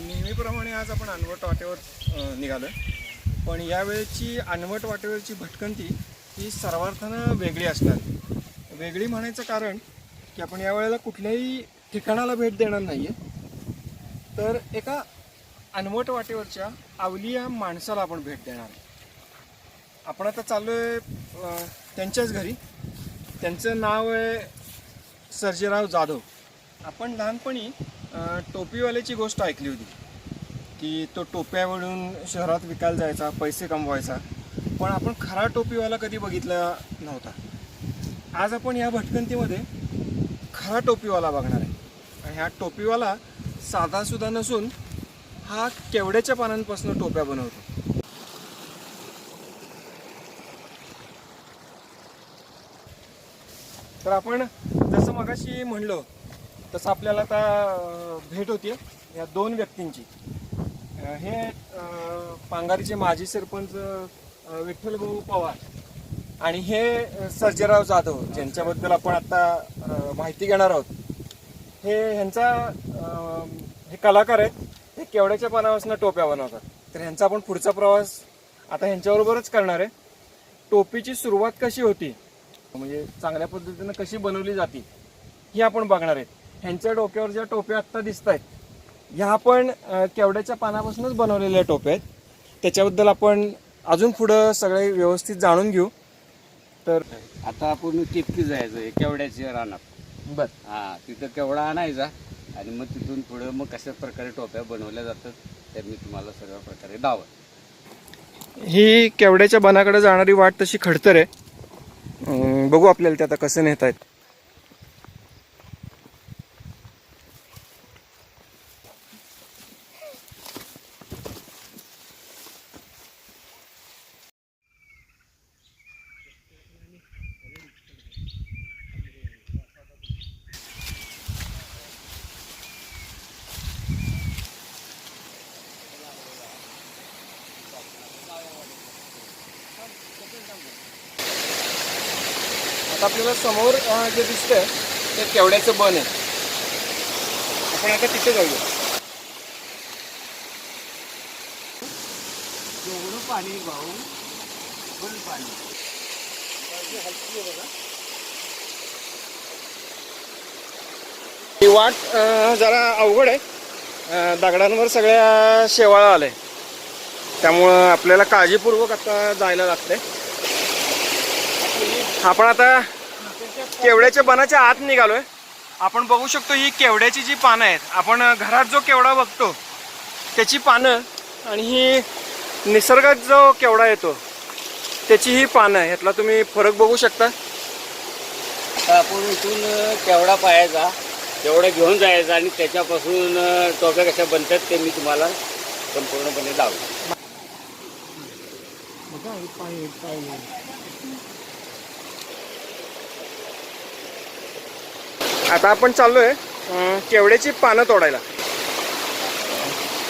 नेहमीप्रमाणे आज आपण अनवट वाटेवर निघालो पण यावेळेची अनवट वाटेवरची भटकंती ही सर्वार्थानं वेगळी असणार. वेगळी म्हणायचं कारण की आपण यावेळेला कुठल्याही ठिकाणाला भेट देणार नाही आहे तर एका अनवट वाटेवरच्या अवलिया माणसाला आपण भेट देणार. आहे आपण आता चाललो आहे त्यांच्याच घरी. त्यांचं नाव आहे सर्जेराव जाधव. आपण लहानपणी टोपीवाल्याची गोष्ट ऐकली होती की तो टोप्यावरून शहरात विकायला जायचा पैसे कमवायचा पण आपण खरा टोपीवाला कधी बघितला नव्हता. आज आपण या भटकंतीमध्ये खरा टोपीवाला बघणार आहे. आणि हा टोपीवाला साधासुद्धा नसून हा केवड्याच्या पानांपासून टोप्या बनवतो? तर आपण जसं मगाशी म्हणलो तसं आपल्याला आता भेट होती या दोन व्यक्तींची. हे पांगारीचे माजी सरपंच विठ्ठल भाऊ पवार आणि हे अं, सर्जेराव जाधव ज्यांच्याबद्दल आपण आता माहिती घेणार आहोत. हे ह्यांचा हे कलाकार आहेत. हे केवड्याच्या पानापासून टोप्या बनवतात. तर ह्यांचा आपण पुढचा प्रवास आता ह्यांच्याबरोबरच करणार आहे. टोपीची सुरुवात कशी होती? म्हणजे चांगल्या पद्धतीनं कशी बनवली जाते ही आपण बघणार आहेत. ह्यांच्या डोक्यावर ज्या टोप्या आत्ता दिसत आहेत ह्या पण केवड्याच्या पानापासूनच बनवलेल्या टोप्या आहेत. त्याच्याबद्दल आपण अजून पुढं सगळे व्यवस्थित जाणून घेऊ. तर आता आपण टिपकी जायचं केवड्याच्या रानात. बर. हा तिथं केवडा आणायचा आणि मग तिथून पुढं मग कशा प्रकारे टोप्या बनवल्या जातात तर मी तुम्हाला सर्व प्रकारे दावत ही केवड्याच्या बनाकडे जाणारी वाट तशी खडतर आहे. बघू आपल्याला ते आता कसं नेत आहेत आता आपल्याला समोर जे दिसतंय ते केवड्याचं बन आहे. आपण आता तिथे जाऊया. जेवढं पाणी भाऊ फुल पाणी. ही वाट जरा अवघड आहे. दगडांवर सगळ्या शेवाळा आलंय. त्यामुळं आपल्याला काळजीपूर्वक आता जायला लागतंय. आपण आता केवड्याच्या बनाच्या आत निघालोय. आपण बघू शकतो ही केवड्याची जी पानं आहेत आपण घरात जो केवडा बघतो त्याची पानं आणि ही निसर्गात जो केवडा येतो त्याची ही पानं ह्यातला तुम्ही फरक बघू शकता. आता आपण इथून केवडा पाहायचा केवढा घेऊन जायचा आणि त्याच्यापासून टोप्या कशा बनतात ते मी तुम्हाला संपूर्णपणे दावतो आता आपण चाललोय. अं, केवड्याची पानं तोडायला?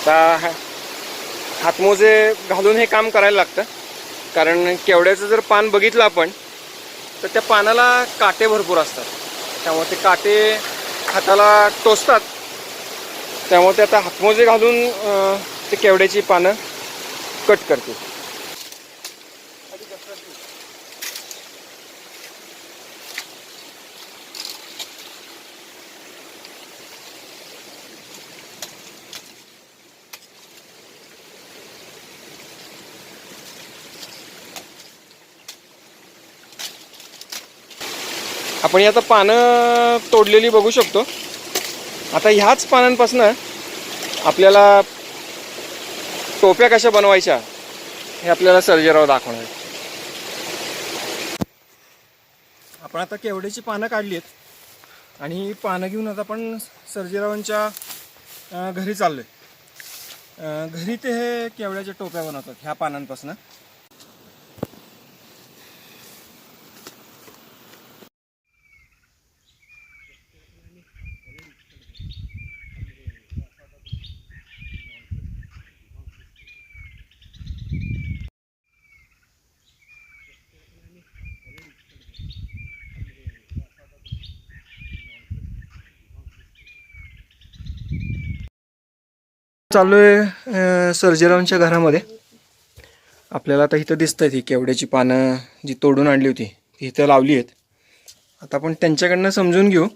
आता हातमोजे घालून हे काम करायला लागतं. कारण केवड्याचं जर पान बघितलं आपण तर त्या पानाला काटे भरपूर असतात. त्यामुळे ते काटे हाताला टोचतात. त्यामुळे ते आता हातमोजे घालून ते केवड्याची पानं कट करते आपण आता पानं तोडलेली बघू शकतो. आता ह्याच पानांपासून आपल्याला टोप्या कशा बनवायच्या हे आपल्याला सर्जेराव दाखवणार आपण आता केवड्याची पानं काढली आहेत आणि ही पानं घेऊन आता आपण सर्जेरावांच्या घरी चाललोय. आहे घरी ते हे केवड्याच्या टोप्या बनवतात ह्या पानांपासून? चालू आहे सर्जेरावांच्या घरामध्ये. आपल्याला आता इथं दिसत आहेत ही केवड्याची पानं जी तोडून आणली होती ती इथं लावली आहेत. आता आपण त्यांच्याकडनं समजून घेऊ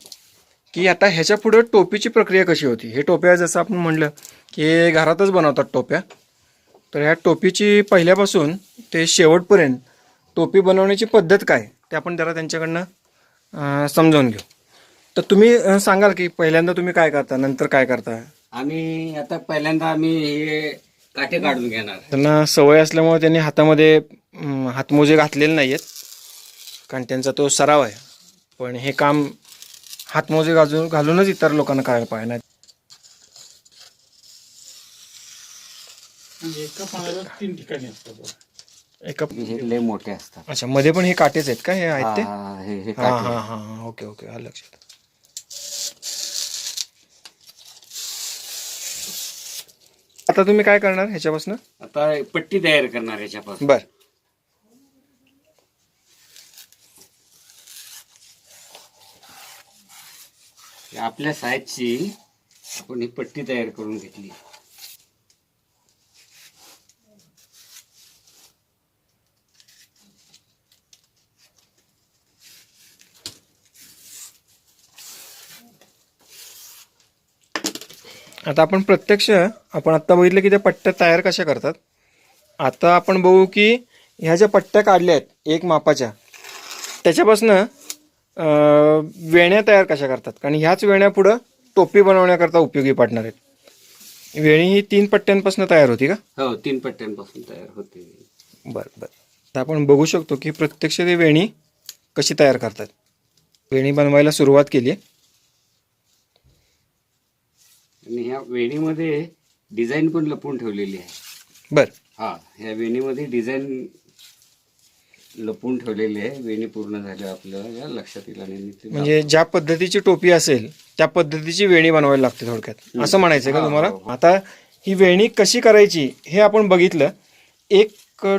की आता ह्याच्या पुढं टोपीची प्रक्रिया कशी होती. हे टोप्या जसं आपण म्हणलं की हे घरातच बनवतात टोप्या. तर ह्या टोपीची पहिल्यापासून ते शेवटपर्यंत टोपी बनवण्याची पद्धत काय ते आपण जरा त्यांच्याकडनं समजावून घेऊ. तर तुम्ही सांगाल की पहिल्यांदा तुम्ही काय करता नंतर काय करता? आम्ही आता पहिल्यांदा आम्ही हे काटे काढून घेणार. त्यांना सवय असल्यामुळे त्यांनी हातामध्ये अं, हातमोजे घातलेले नाही आहेत कारण त्यांचा तो सराव आहे. पण हे काम हातमोजे घालून घालूनच इतर लोकांना करायला पाहिजे नाही. एका पानाला तीन ठिकाणी असतात एका हे लय मोठे असतात. अच्छा मध्ये पण हे काटेच आहेत का? हे आहेत ते? हा, हे हे हा काटे हा हा हा. Okay okay. आलं लक्षात. आता तुम्ही काय करणार ह्याच्यापासून? आता पट्टी तयार करणार याच्यापासून बर. आपल्या साईजची आपण ही पट्टी तयार करून घेतली. आता आपण प्रत्यक्ष आपण आत्ता बघितलं की त्या पट्ट्या तयार कशा करतात. आता आपण बघू की ह्या ज्या पट्ट्या काढल्या आहेत एक मापाच्या त्याच्यापासनं वेण्या तयार कशा करतात. कारण ह्याच वेण्या पुढं टोपी बनवण्याकरता उपयोगी पडणार आहेत. वेणी ही तीन पट्ट्यांपासून तयार होती का? हो तीन पट्ट्यांपासून तयार होते. बरं बरं. आता आपण बघू शकतो की प्रत्यक्ष ते वेणी कशी तयार करतात. वेणी बनवायला सुरुवात केली आहे. आणि ह्या वेणीमध्ये डिझाईन पण लपवून ठेवलेली आहे. बरं. हा ह्या वेणीमध्ये डिझाईन लपवून ठेवलेली आहे. वेणी पूर्ण झाल्यावर आपल्याला या लक्षात येईल आणि म्हणजे ज्या पद्धतीची टोपी असेल त्या पद्धतीची वेणी बनवायला लागते थोडक्यात. असं म्हणायचं का तुम्हाला? हो, हो. आता ही वेणी कशी करायची हे आपण बघितलं. एक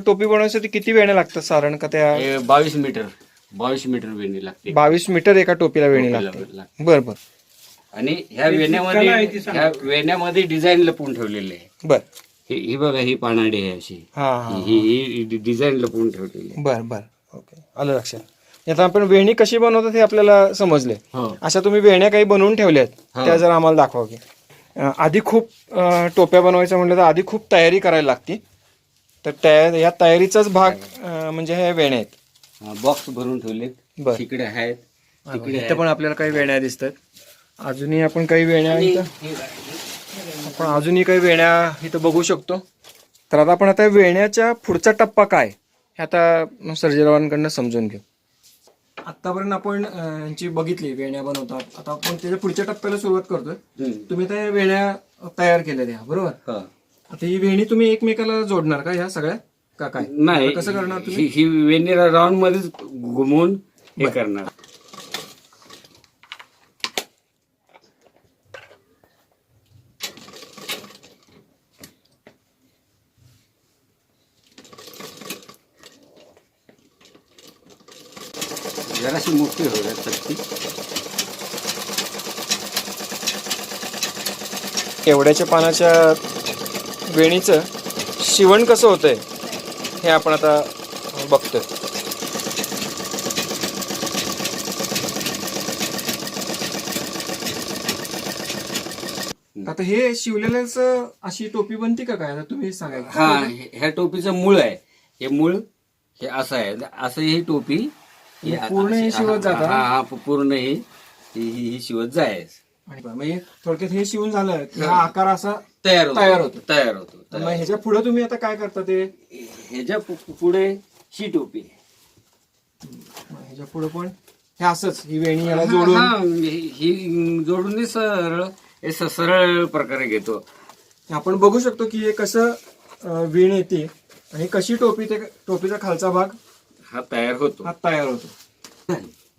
टोपी बनवण्यासाठी किती वेण्या लागतात साधारण का त्या? बावीस मीटर बावीस मीटर वेणी लागते. बावीस मीटर एका टोपीला वेणी लागते. बर बर. आणि ह्या वेण्यामध्ये ह्या वेण्यामध्ये डिझाईन लपवून ठेवलेले आहे. बर. ही ही बघा ही पानाडी आहे अशी. हा हा ही ही. डिझाईन लपवून ठेवलेली आहे. बर बर. ओके आलं लक्षात. आता आपण वेणी कशी बनवतात हे आपल्याला समजले. हो. अशा तुम्ही वेण्या काही बनवून ठेवल्यात हा. त्या जर आम्हाला दाखवा की. अं, आधी खूप अं, टोप्या बनवायचं म्हटलं तर आधी खूप तयारी करायला लागते. तर त्या या तयारीचाच भाग अं, म्हणजे हे वेण्या आहेत. बॉक्स भरून ठेवले बर. तिकडे आहेत तिकडे इथं पण आपल्याला काही वेण्या दिसतात. अजूनही आपण काही वेण्या इथं आपण अजूनही काही वेण्या इथं बघू शकतो. तर आता आपण आता वेण्याच्या पुढचा टप्पा काय? हे आता सर्जेरावांकडनं समजून घेऊ. आतापर्यंत आपण यांची बघितली वेण्या बनवतात. आता आपण त्याच्या पुढच्या टप्प्याला सुरुवात करतोय. तुम्ही त्या वेण्या तयार केल्या त्या बरोबर. आता ही वेणी तुम्ही एकमेकाला जोडणार का ह्या सगळ्या? का काय? नाही कसं करणार तुम्ही? ही ही वेणी राऊंड मध्येच घुमवून हे करणार. एवढ्याच्या पानाच्या वेणीचं शिवण कसं होतंय हे आपण आता बघतोय. आता हे शिवलेल्याच अशी टोपी बनते का काय? आता तुम्ही सांगा हा हे- ह्या टोपीचं मूळ आहे. हे मूळ हे असं आहे. असं ही टोपी ही आ- पूर्ण हे शिवत हा- जातं? हा हा पूर्ण ही ही ही- ही शिवत जायच. आणि म्हणजे थोडक्यात हे शिवून झालं की हा आकार असा तयार होतो. तयार होतो. तयार होतो मग ह्याच्या पुढे तुम्ही आता काय करता ते? ह्याच्या पु- पुढे ही टोपी. मग ह्याच्या पुढे पण हे असंच ही वेणी याला जोडून. हा, ही ही जोडून हे सरळ हे स- सरळ प्रकारे घेतो. आपण बघू शकतो की हे कसं अं, वीण येते आणि कशी टोपी ते टोपीचा खालचा भाग हा तयार होतो. हा तयार होतो.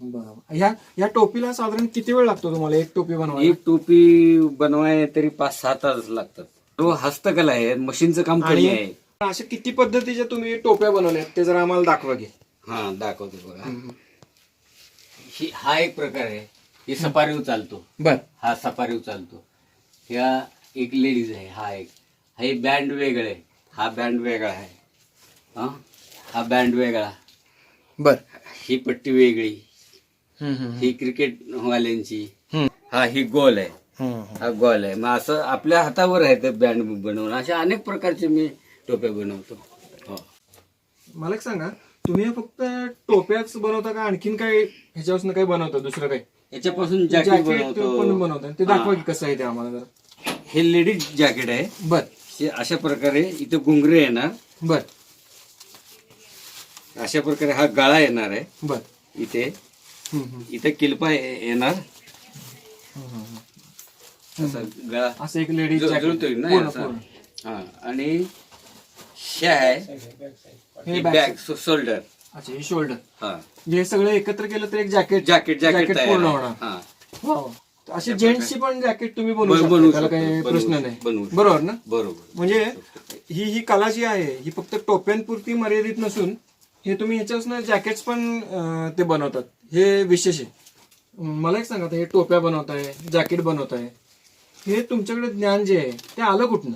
बरोबर. ह्या या टोपीला साधारण किती वेळ लागतो तुम्हाला? एक टोपी बनवायला? एक टोपी बनवाय तरी पाच सहा तास लागतात. तो हस्तकला आहे मशीनचं काम कमी आहे. अशा किती पद्धतीच्या तुम्ही टोप्या बनवल्यात ते जरा आम्हाला दाखवा घे हा दाखवतो बघा. ही हा एक प्रकार आहे. ही सपारीव चालतो. बर. हा सपारीव चालतो. ह्या एक लेडीज आहे हा एक. हे बँड वेगळं आहे. हा बँड वेगळा आहे. हा? हा बँड वेगळा. बर. ही पट्टी वेगळी. ही क्रिकेट वाल्यांची. हा ही गोल आहे. हा गोल आहे. मग असं आपल्या हातावर आहे ते बँड बनवणं अशा अनेक प्रकारचे मी टोप्या बनवतो. हो. मला एक सांगा तुम्ही फक्त टोप्याच बनवता का आणखीन काय ह्याच्यापासून काही बनवता दुसरं काही? याच्यापासून जॅकेट जॅकेट पण बनवतो. बनवता. ते दाखवा की कसं आहे ते आम्हाला जरा. हे लेडीज जॅकेट आहे. बर. हे अशा प्रकारे इथं घुंगरे येणार. बर. अशा प्रकारे हा गळा येणार आहे. बर. इथे. इथे किलपा येणार. असा गळा. असं एक लेडीज जुळतोय ना असा. हा आणि हे आहे बॅग शोल्डर अच्छा हे शोल्डर हा. हे सगळं एकत्र केलं तर एक जॅकेट जॅकेट जॅकेट पूर्ण. होणार. हा. असे जेंट्सची पण जॅकेट तुम्ही बनवू बन- शकता. बनवू त्याला शकतो, काही प्रश्न नाही. बरोबर ना? बरोबर. म्हणजे ही ही कला जी आहे ही फक्त टोप्यांपुरती मर्यादित नसून हे तुम्ही ह्याच्यापासून जॅकेट्स पण ते बनवतात. हे विशेष आहे. मला एक सांगा हे टोप्या बनवताय जॅकेट बनवताय हे तुमच्याकडे ज्ञान जे आहे ते आलं कुठनं?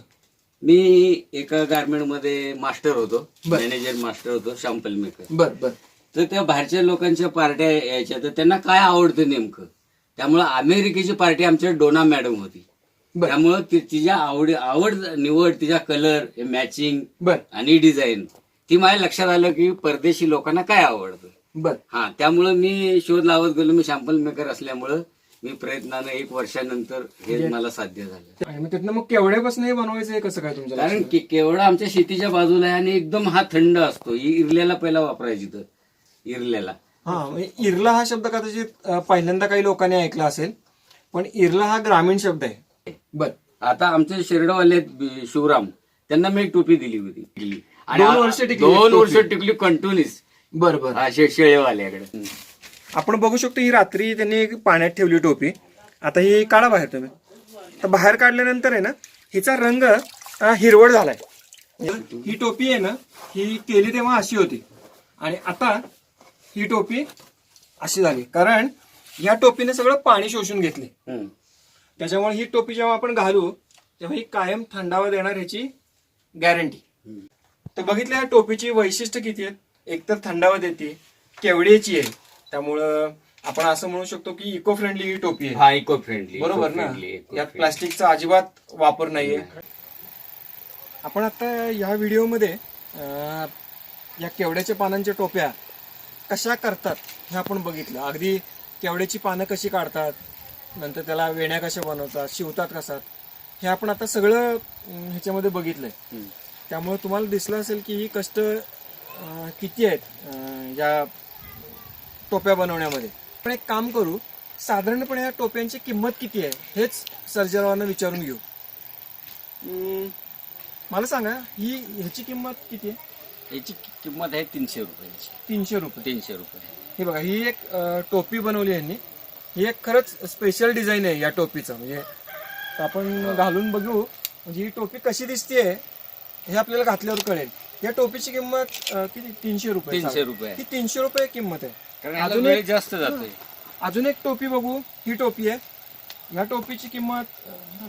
मी एका गार्मेंटमध्ये मास्टर होतो बर. मॅनेजर मास्टर होतो शॅम्पल मेकर बर बर. तर त्या बाहेरच्या लोकांच्या पार्ट्या यायच्या तर त्यांना काय आवडतं नेमकं? त्यामुळं अमेरिकेची पार्टी आमच्या डोना मॅडम होती. बर. त्यामुळं ति- तिच्या आवडी आवड निवड तिच्या कलर मॅचिंग बर. आणि डिझाईन ती माझ्या लक्षात आलं की परदेशी लोकांना काय आवडतं? बर. हा त्यामुळं मी शोध लावत गेलो मी शॅम्पल मेकर असल्यामुळं मी प्रयत्नानं एक वर्षानंतर हे मला साध्य झालं. आणि मग तिथनं मग केवढ्यापासून हे बनवायचं आहे कसं काय तुमच्या कारण लक्षात? की केवढा आमच्या शेतीच्या बाजूला आहे आणि एकदम हा थंड असतो. ही इरल्याला पहिला वापरायची तर इरल्याला. हा म्हणजे इरला हा शब्द कदाचित अं, पहिल्यांदा काही लोकांनी ऐकला असेल पण इरला हा ग्रामीण शब्द आहे. बर. आता आमचे शिरडवाले आहेत, बी- शिवराम. त्यांना मी एक टोपी दिली होती. दिली. आणि दोन वर्ष टिकली दोन. वर्ष टिकली कंटिन्युअस बर बर हा शे- शेळेवाल्याकडे. आपण बघू शकतो ही रात्री त्यांनी एक पाण्यात ठेवली टोपी. आता ही काढा बाहेर तुम्ही. तर बाहेर काढल्यानंतर आहे ना हिचा रंग अं, हिरवट झालाय. ही टोपी आहे ना ही केली तेव्हा अशी होती. आणि आता ही टोपी अशी झाली. कारण या टोपीने सगळं पाणी शोषून घेतले. हम्म. त्याच्यामुळे ही टोपी जेव्हा आपण घालू तेव्हा ही कायम थंडावा देणार ह्याची गॅरंटी. तर बघितलं या टोपीची वैशिष्ट्य किती आहेत? एकतर थंडावा देते केवड्याची आहे. त्यामुळं आपण असं म्हणू शकतो की इको फ्रेंडली ही टोपी आहे. हा इको फ्रेंडली बरोबर ना? यात प्लास्टिकचा अजिबात वापर नाहीये. आपण आता या व्हिडिओमध्ये या केवड्याच्या पानांच्या टोप्या कशा करतात हे आपण बघितलं. अगदी केवड्याची पानं कशी काढतात नंतर त्याला वेण्या कशा बनवतात शिवतात कसा हे आपण आता सगळं ह्याच्यामध्ये बघितलंय. त्यामुळे तुम्हाला दिसलं असेल की ही कष्ट किती आहेत या टोप्या बनवण्यामध्ये? आपण एक काम करू साधारणपणे या टोप्यांची किंमत किती आहे हेच सर्जरावांना विचारून घेऊ. मला सांगा ही ह्याची किंमत किती आहे? याची किंमत आहे तीनशे रुपयाची तीनशे रुपये. तीनशे रुपये. हे बघा ही एक टोपी बनवली यांनी. ही एक खरंच स्पेशल डिझाईन आहे या टोपीचं. म्हणजे आपण घालून बघू म्हणजे ही टोपी कशी दिसते हे आपल्याला घातल्यावर कळेल. या टोपीची किंमत अं, किती? तीनशे रुपये तीनशे रुपये. ही तीनशे रुपये किंमत आहे. कारण याला अजून वेळ एक- जास्त जातोय. अजून एक टोपी बघू. ही टोपी आहे. या टोपीची किंमत अं,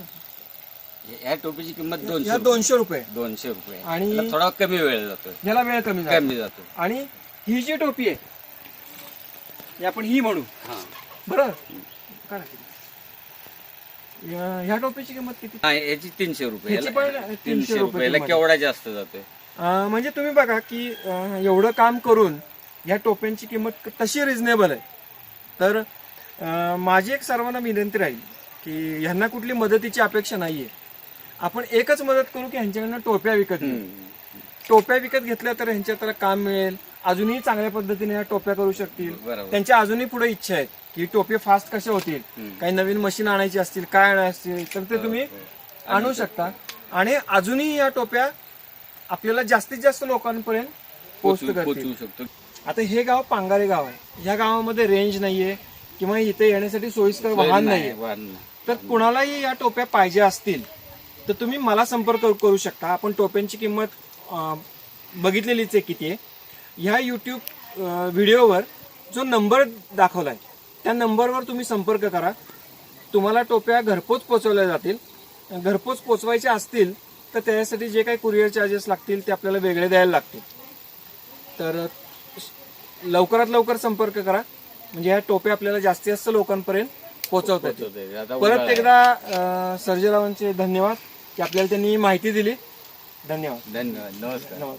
या टोपीची किंमत दोनशे रुपये. दोनशे रुपये. दोनशे रुपये. आणि- याला थोडा कमी वेळ जातोय. याला वेळ कमी झाला कमी जातो आणि ही जी टोपी आहे ही आपण ही म्हणू. हा. बरं. या- ह्या टोपीची किंमत किती? हा, याची तीनशे रुपये. याला- पण तीनशे तीनशे रुपये रुपये याला किंमत. केवढा जास्त जातोय? म्हणजे तुम्ही बघा की एवढं काम करून या टोप्यांची किंमत तशी रिझनेबल आहे. तर माझी एक सर्वांना विनंती राहील की ह्यांना कुठली मदतीची अपेक्षा नाहीये. आपण एकच मदत करू की ह्यांच्याकडनं टोप्या विकत घेऊ. टोप्या विकत घेतल्या तर ह्यांच्या त्याला काम मिळेल. अजूनही चांगल्या पद्धतीने या टोप्या करू शकतील. त्यांच्या अजूनही पुढे इच्छा आहेत की टोपे फास्ट कशा होतील. काही नवीन मशीन आणायची असतील काय आणायची असतील तर ते तुम्ही आणू शकता. आणि अजूनही या टोप्या आपल्याला जास्तीत जास्त लोकांपर्यंत शकतो. आता हे गाव पांगारे गाव आहे. या गावामध्ये रेंज नाहीये किंवा इथे येण्यासाठी सोयीस्कर वाहन नाहीये. तर कुणालाही या टोप्या पाहिजे असतील तर तुम्ही मला संपर्क करू शकता. आपण टोप्यांची किंमत बघितलेलीच आहे किती आहे. ह्या यूट्यूब व्हिडिओवर जो नंबर दाखवलाय त्या नंबरवर तुम्ही संपर्क करा. तुम्हाला टोप्या घरपोच पोचवल्या जातील. घरपोच पोचवायचे असतील तर त्यासाठी जे काही कुरिअर चार्जेस लागतील ते आपल्याला वेगळे द्यायला लागतील. तर लवकरात लवकर संपर्क करा. म्हणजे ह्या टोप्या आपल्याला जास्तीत जास्त लोकांपर्यंत पोहोचवता येतील. आता परत एकदा सर्जेरावांचे धन्यवाद की आपल्याला त्यांनी माहिती दिली. धन्यवाद. धन्यवाद. नमस्कार. धन्यवाद